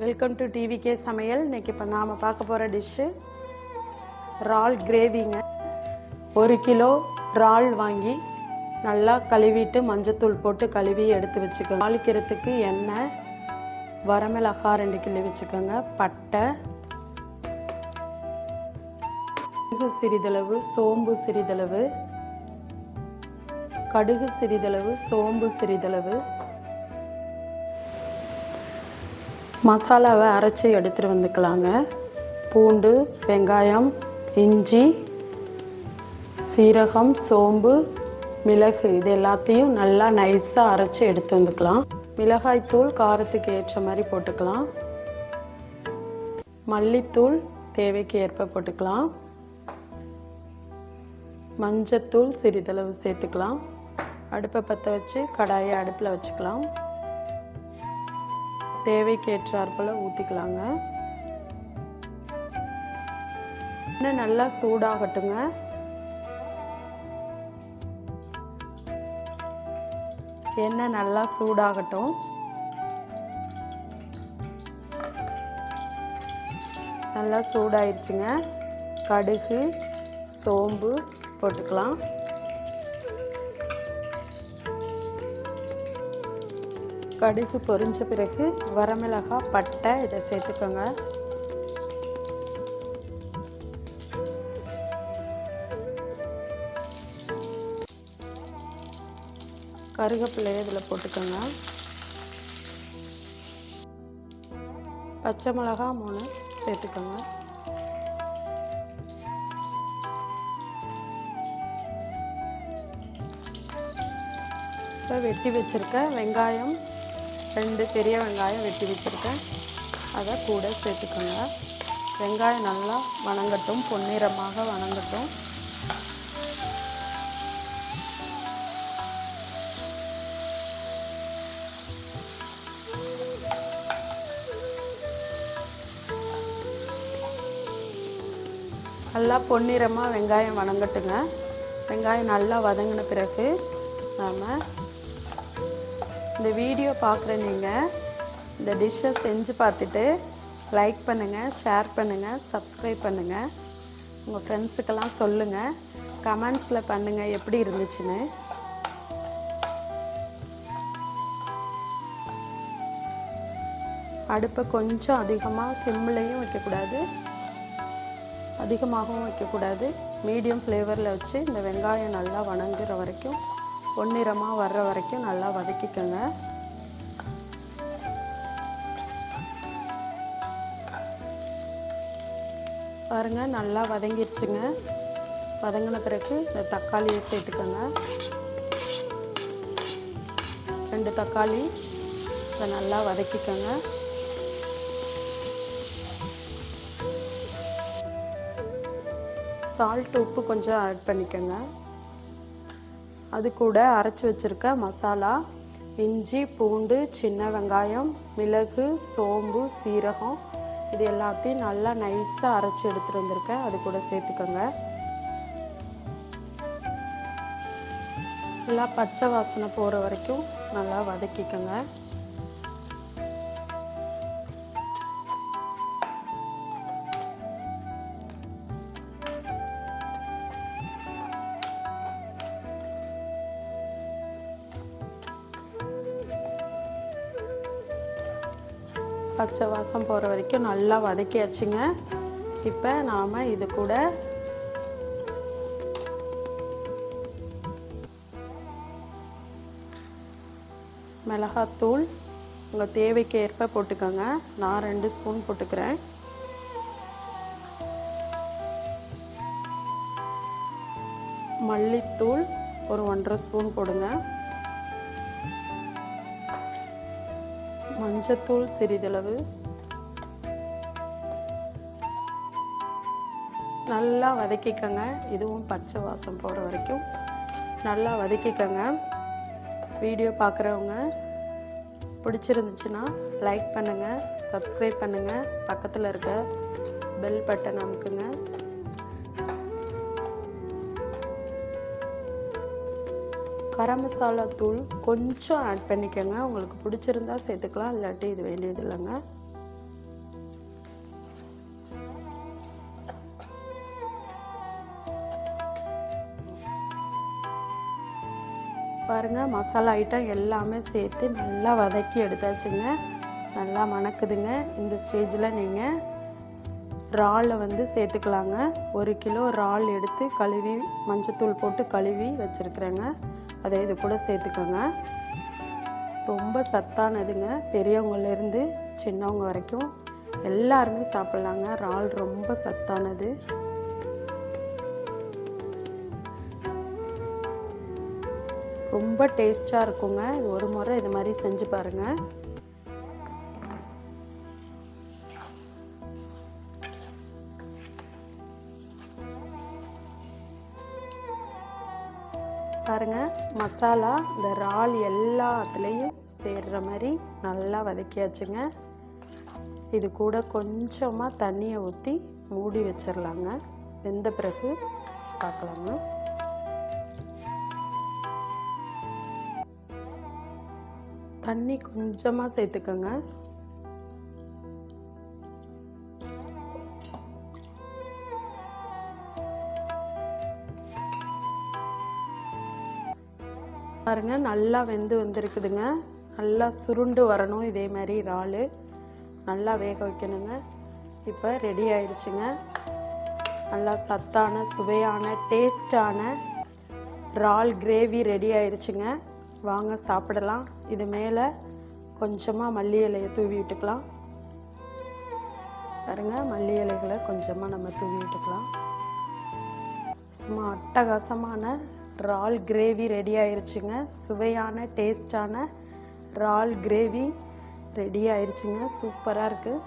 Welcome to TVK சமையல். இன்னைக்கு இப்போ நாம் பார்க்க போகிற டிஷ்ஷு இறால் கிரேவிங்க ஒரு கிலோ இறால் வாங்கி நல்லா கழுவிட்டு மஞ்சத்தூள் போட்டு கழுவி எடுத்து வச்சுக்கோங்க. தாளிக்கிறதுக்கு எண்ணெய் வரமிளகா ரெண்டு கிலோ வச்சுக்கோங்க. பட்டை கடுகு சிறிதளவு சோம்பு சிறிதளவு கடுகு சிறிதளவு சோம்பு சிறிதளவு மசாலாவை அரைச்சி எடுத்துகிட்டு வந்துக்கலாங்க. பூண்டு வெங்காயம் இஞ்சி சீரகம் சோம்பு மிளகு இது எல்லாத்தையும் நல்லா நைஸாக அரைச்சி எடுத்து வந்துக்கலாம். மிளகாய்த்தூள் காரத்துக்கு ஏற்ற மாதிரி போட்டுக்கலாம். மல்லித்தூள் தேவைக்கு ஏற்ப போட்டுக்கலாம். மஞ்சத்தூள் சிறிதளவு சேர்த்துக்கலாம். அடுப்பை பற்ற வச்சு கடாயை அடுப்பில் வச்சுக்கலாம். தேவைக்கேற்றாற்போல் ஊற்றிக்கலாங்க எண்ணெய் நல்லா சூடாகட்டுங்க. எண்ணெய் நல்லா சூடாகட்டும். நல்லா சூடாயிருச்சுங்க. கடுகு சோம்பு போட்டுக்கலாம். கடுகு பொரிஞ்ச பிறகு வரமிளகாய் பட்டை இதை சேர்த்துக்கோங்க. கருகப்பிள்ளையை இதில் போட்டுக்கோங்க. பச்சை மிளகா மூணு சேர்த்துக்கோங்க. இப்போ வெட்டி வச்சுருக்க வெங்காயம் ரெண்டு பெரிய வெங்காயம் வெட்டி வச்சுருக்கேன். அதை கூட சேர்த்துக்கோங்க. வெங்காயம் நல்லா வணங்கட்டும் பொன்னிறமாக வணங்கட்டும். நல்லா பொன்னிறமாக வெங்காயம் வணங்கட்டுங்க. வெங்காயம் நல்லா வதங்கின பிறகு நாம் இந்த வீடியோ பார்க்குற நீங்கள் இந்த டிஷ்ஷை செஞ்சு பார்த்துட்டு லைக் பண்ணுங்கள் ஷேர் பண்ணுங்கள் சப்ஸ்கிரைப் பண்ணுங்கள் உங்கள் ஃப்ரெண்ட்ஸுக்கெல்லாம் சொல்லுங்கள் கமெண்ட்ஸில் பண்ணுங்கள் எப்படி இருந்துச்சுன்னு. அடுப்பை கொஞ்சம் அதிகமாக சிம்லேயும் வைக்கக்கூடாது. அதிகமாகவும் வைக்கக்கூடாது. மீடியம் ஃப்ளேவரில் வச்சு இந்த வெங்காயம் நல்லா வணங்குற வரைக்கும் பொன்னிறமாக வர்ற வரைக்கும் நல்லா வதக்கிக்கோங்க. பாருங்கள் நல்லா வதங்கிருச்சுங்க. வதங்கின பிறகு இந்த தக்காளியை சேர்த்துக்கோங்க. ரெண்டு தக்காளி இதை நல்லா வதக்கிக்கோங்க. சால்ட் உப்பு கொஞ்சம் ஆட் பண்ணிக்கோங்க. அது கூட அரைச்சி வச்சுருக்க மசாலா இஞ்சி பூண்டு சின்ன வெங்காயம் மிளகு சோம்பு சீரகம் இது எல்லாத்தையும் நல்லா நைஸாக அரைச்சி எடுத்துகிட்டு வந்திருக்கேன். அது கூட சேர்த்துக்கோங்க. நல்லா பச்சை வாசனை போகிற வரைக்கும் நல்லா வதக்கிக்கோங்க. பச்சை வாசம் போகிற வரைக்கும் நல்லா வதக்கியாச்சுங்க. இப்போ நாம் இது கூட மிளகாத்தூள் உங்கள் தேவைக்கு ஏற்ப போட்டுக்கோங்க. நான் ரெண்டு ஸ்பூன் போட்டுக்கிறேன். மல்லித்தூள் ஒரு ஒன்றரை ஸ்பூன் போடுங்க. மஞ்சத்தூள் சிறிதளவு. நல்லா வதக்கிக்கங்க. இதுவும் பச்சை வாசம் போகிற வரைக்கும். நல்லா வதக்கிக்கங்க. வீடியோ பார்க்குறவங்க பிடிச்சிருந்துச்சுன்னா லைக் பண்ணுங்கள் சப்ஸ்கிரைப் பண்ணுங்கள் பக்கத்தில் இருக்க பெல் பட்டன் அமுக்குங்க. கரம் மசாலா தூள் கொஞ்சம் ஆட் பண்ணிக்கோங்க. உங்களுக்கு பிடிச்சிருந்தா சேர்த்துக்கலாம் இல்லாட்டி இது வேண்டியது இல்லைங்க பாருங்கள் மசாலா ஐட்டம் எல்லாமே சேர்த்து நல்லா வதக்கி எடுத்தாச்சுங்க. நல்லா மணக்குதுங்க. இந்த ஸ்டேஜில் நீங்கள் இறாலை வந்து சேர்த்துக்கலாங்க. ஒரு கிலோ இறால் எடுத்து கழுவி மஞ்சத்தூள் போட்டு கழுவி வச்சுருக்குறேங்க. அதை இது கூட சேர்த்துக்கோங்க. ரொம்ப சத்தானதுங்க. பெரியவங்கலேருந்து சின்னவங்க வரைக்கும் எல்லாருமே சாப்பிட்லாங்க. இறால் ரொம்ப சத்தானது. ரொம்ப டேஸ்ட்டாக இருக்குங்க. இது ஒரு முறை இது மாதிரி செஞ்சு பாருங்கள் பாருங்க மசாலா இந்த இறால் எல்லாத்துலேயும் சேர்ற மாதிரி நல்லா வதக்கியாச்சுங்க. இது கூட கொஞ்சமாக தண்ணியை ஊற்றி மூடி வச்சிடலாங்க வெந்த பிறகு பார்க்கலாங்க தண்ணி கொஞ்சமாக சேர்த்துக்கோங்க. பாருங்க நல்லா வெந்து வந்திருக்குதுங்க. நல்லா சுருண்டு வரணும் இதே மாதிரி இறால். நல்லா வேக வைக்கணுங்க. இப்போ ரெடி ஆயிடுச்சுங்க நல்லா சத்தான சுவையான டேஸ்டான இறால் கிரேவி ரெடி ஆயிடுச்சுங்க வாங்க சாப்பிடலாம். இது மேலே கொஞ்சமாக மல்லி இலையை தூவி விட்டுக்கலாம். பாருங்க மல்லி இலைகளை கொஞ்சமாக நம்ம தூவி விட்டுக்கலாம். சும்மா அட்டகாசமான இறால் கிரேவி ரெடி ஆயிடுச்சுங்க சுவையான டேஸ்டான இறால் கிரேவி ரெடி ஆயிடுச்சுங்க சூப்பராக இருக்குது